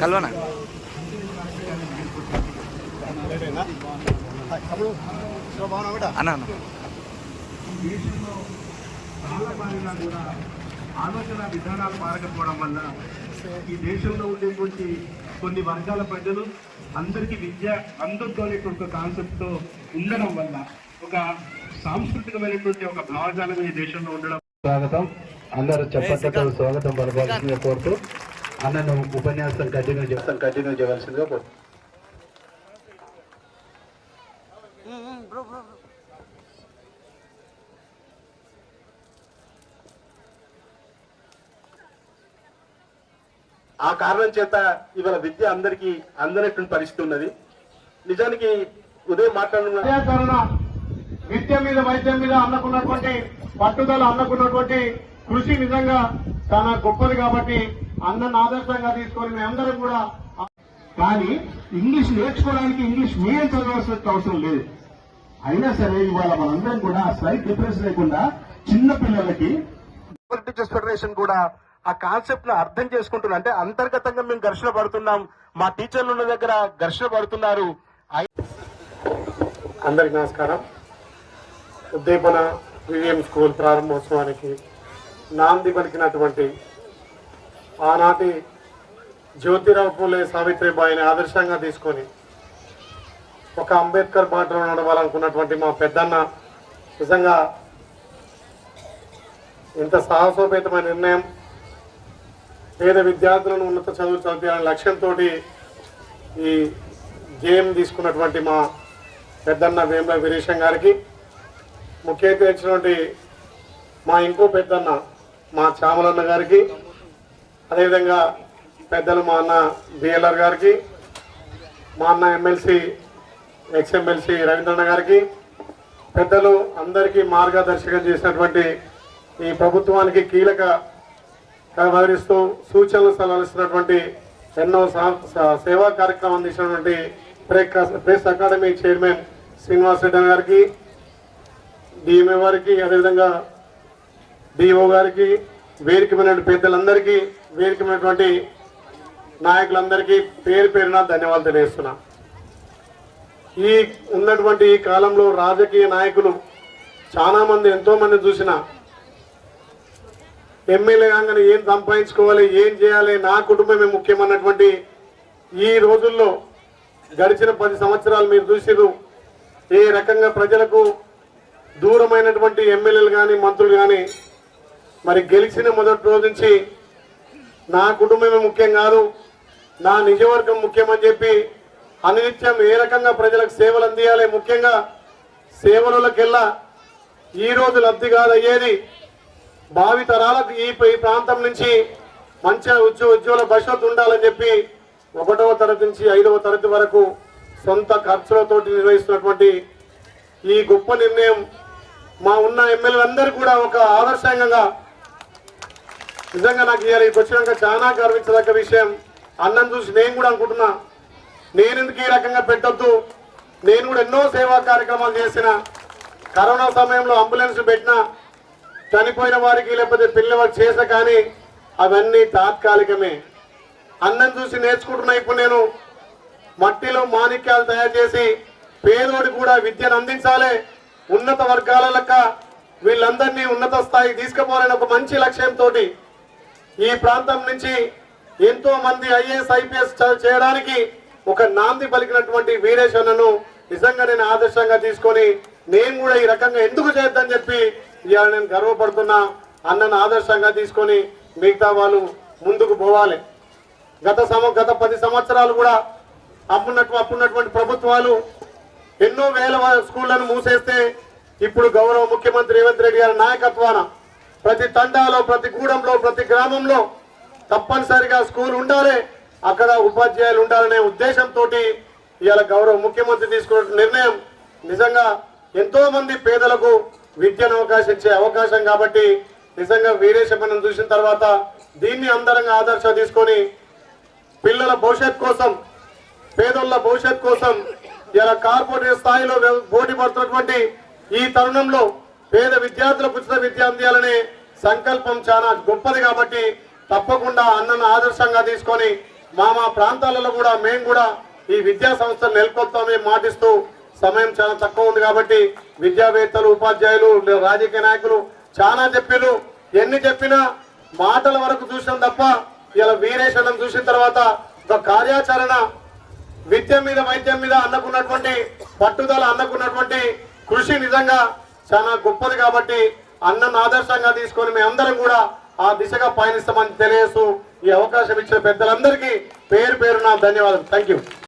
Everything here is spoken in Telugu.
కల్వనా? అన్న అన్న. కాలపాలినా కూడా ఆలోచన విధానాలు మారకపోవడం వల్ల ఈ దేశంలో ఉండేటువంటి కొన్ని వర్గాల ప్రజలు అందరికీ విద్య అందరితో అనేటువంటి ఒక కాన్సెప్ట్తో ఉండడం వల్ల ఒక సాంస్కృతికమైనటువంటి ఒక భావజాలం ఈ దేశంలో ఉండడం. స్వాగతం. అందరూ చెప్పట్లతో స్వాగతం పలకాల్సిందిగా కోరుతూ అన్నను ఉపన్యాసం కంటిన్యూ చేస్తాం కంటిన్యూ చేయవలసిందిగా కోరుతూ ఆ కారణం చేత ఇవాళ విద్య అందరికీ అందనటువంటి పరిస్థితి ఉన్నది. నిజానికి ఉదయం మాట్లాడిన కార్యాచరణ విద్య మీద వైద్యం మీద అన్నకున్నటువంటి పట్టుదల అన్నకున్నటువంటి కృషి నిజంగా చాలా గొప్పది కాబట్టి అన్నను ఆదర్శంగా తీసుకొని మేమందరం కూడా కానీ ఇంగ్లీష్ నేర్చుకోవడానికి ఇంగ్లీష్ మీడియం చదవాల్సిన అవసరం లేదు. అయినా సరే ఇవాళ మనందరం కూడా స్లైట్ డిఫరెన్స్ లేకుండా చిన్న పిల్లలకి టీచర్స్ ఫెడరేషన్ కూడా ఆ కాన్సెప్ట్ను అర్థం చేసుకుంటున్నారు అంటే అంతర్గతంగా మేము ఘర్షణ పడుతున్నాం. మా టీచర్లు ఉన్న దగ్గర ఘర్షణ పడుతున్నారు. అందరికి నమస్కారం. ఉద్దీపన వివిఎం స్కూల్ ప్రారంభోత్సవానికి నాంది పలికినటువంటి ఆనాటి జ్యోతిరావు పూలే సావిత్రిబాయిని ఆదర్శంగా తీసుకొని ఒక అంబేద్కర్ బాటలో నడవాలనుకున్నటువంటి మా పెద్దన్న నిజంగా ఇంత సాహసోపేతమైన నిర్ణయం పేద విద్యార్థులను ఉన్నత చదువులు చదివించాలనే లక్ష్యంతో ఈ గేమ్ తీసుకున్నటువంటి మా పెద్దన్న వేముల వీరేశం గారికి ముఖ్య ఇచ్చినటువంటి మా ఇంకో పెద్దన్న మా చామలన్న గారికి అదేవిధంగా పెద్దలు మా అన్న బిఎల్ఆర్ గారికి మా అన్న ఎమ్మెల్సీ ఎక్స్ఎమ్మెల్సీ రవీంద్రన్న గారికి పెద్దలు అందరికీ మార్గదర్శకం చేసినటువంటి ఈ ప్రభుత్వానికి కీలక వ్యవహరిస్తూ సూచనలు సలహిస్తున్నటువంటి ఎన్నో సా- సేవా కార్యక్రమం అందించినటువంటి press press academy chairman Srinivas Reddy గారికి డిఎంఏ వారికి అదేవిధంగా డిఓ గారికి వేదికమైన పెద్దలందరికీ వేదికమైనటువంటి నాయకులందరికీ పేరు పేరున ధన్యవాదాలు తెలియజేస్తున్నా. ఈ ఉన్నటువంటి ఈ కాలంలో రాజకీయ నాయకులు చాలామంది ఎంతోమంది చూసిన ఎమ్మెల్యే కాగానే ఏం సంపాదించుకోవాలి ఏం చేయాలి నా కుటుంబమే ముఖ్యమన్నటువంటి ఈ రోజుల్లో గడిచిన పది సంవత్సరాలు మీరు చూసిరు ఏ రకంగా ప్రజలకు దూరమైనటువంటి ఎమ్మెల్యేలు కానీ మంత్రులు కానీ మరి గెలిచిన మొదటి రోజు నుంచి నా కుటుంబమే ముఖ్యం కాదు నా నిజవర్గం ముఖ్యమని చెప్పి అనిత్యం ఏ రకంగా ప్రజలకు సేవలు అందియాలి? ముఖ్యంగా సేవలకెల్లా ఈ రోజు లబ్ధి కాదయ్యేది భావి తరాలకు ఈ ప్రాంతం నుంచి మంచిగా ఉద్యోగ ఉజ్వల భవిష్యత్తు ఉండాలని చెప్పి ఒకటవ తరగతి నుంచి ఐదవ తరగతి వరకు సొంత ఖర్చులతోటి నిర్వహిస్తున్నటువంటి ఈ గొప్ప నిర్ణయం మా ఉన్న ఎమ్మెల్యేలందరూ కూడా ఒక ఆదర్శంగా నిజంగా నాకు ఇవాళ ఇక్కడికి వచ్చినాక చాలా గర్వించదగ్గ విషయం. అన్నం చూసి నేను కూడా అనుకుంటున్నా నేను ఎందుకు ఈ రకంగా పెట్టొద్దు? నేను కూడా ఎన్నో సేవా కార్యక్రమాలు చేసిన కరోనా సమయంలో అంబులెన్స్ పెట్టినా చనిపోయిన వారికి లేకపోతే పిల్లవారు చేసా కానీ అవన్నీ తాత్కాలికమే. అన్నం చూసి నేర్చుకుంటున్నా ఇప్పుడు నేను. మట్టిలో మాణిక్యాలు తయారు చేసి పేదోడి కూడా విద్యను అందించాలి. ఉన్నత వర్గాల లెక్క వీళ్ళందరినీ ఉన్నత స్థాయికి తీసుకుపోవాలని ఒక మంచి లక్ష్యంతో ఈ ప్రాంతం నుంచి ఎంతో మంది ఐఏఎస్ ఐపీఎస్ చేయడానికి ఒక నాంది పలికినటువంటి వీరేశ్వరను నిజంగా నేను ఆదర్శంగా తీసుకొని నేను కూడా ఈ రకంగా ఎందుకు చేద్దని చెప్పి ఇవాళ నేను గర్వపడుతున్నా. అన్నను ఆదర్శంగా తీసుకొని మిగతా వాళ్ళు ముందుకు పోవాలి. గత సమ గత పది సంవత్సరాలు కూడా అప్పున్నట్టు అప్పున్నటువంటి ప్రభుత్వాలు ఎన్నో వేల స్కూళ్ళను మూసేస్తే ఇప్పుడు గౌరవ ముఖ్యమంత్రి రేవంత్ రెడ్డి గారి నాయకత్వాన ప్రతి తండాలో ప్రతి గూడెంలో ప్రతి గ్రామంలో తప్పనిసరిగా స్కూల్ ఉండాలి. అక్కడ ఉపాధ్యాయులు ఉండాలనే ఉద్దేశంతో ఇవాళ గౌరవ ముఖ్యమంత్రి తీసుకున్న నిర్ణయం. నిజంగా ఎంతో మంది పేదలకు విద్యను అవకాశం ఇచ్చే అవకాశం కాబట్టి నిజంగా వీరేశమనం చూసిన తర్వాత దీన్ని అందరంగా ఆదర్శ తీసుకొని పిల్లల భవిష్యత్ కోసం పేదోళ్ళ భవిష్యత్ కోసం ఇలా కార్పొరేట్ స్థాయిలో పోటీ పడుతున్నటువంటి ఈ తరుణంలో పేద విద్యార్థులకు ఉచిత విద్య అందియాలనే సంకల్పం చాలా గొప్పది కాబట్టి తప్పకుండా అన్నను ఆదర్శంగా తీసుకొని మా మా ప్రాంతాలలో కూడా మేము కూడా ఈ విద్యా సంస్థలు నెలకొల్తామని మాటిస్తూ సమయం చాలా తక్కువ ఉంది కాబట్టి విద్యావేత్తలు ఉపాధ్యాయులు రాజకీయ నాయకులు చాలా చెప్పిరు ఎన్ని చెప్పినా మాటల వరకు చూసాం తప్ప ఇలా వీరేశనం చూసిన తర్వాత ఒక కార్యాచరణ విద్య మీద వైద్యం మీద అన్నకున్నటువంటి పట్టుదల అన్నకున్నటువంటి కృషి నిజంగా చాలా గొప్పది కాబట్టి అన్నను ఆదర్శంగా తీసుకొని మేమందరం కూడా ఆ దిశగా పయనిస్తామని తెలియజేస్తూ ఈ అవకాశం ఇచ్చిన పెద్దలందరికీ పేరు పేరున ధన్యవాదాలు థ్యాంక్ యూ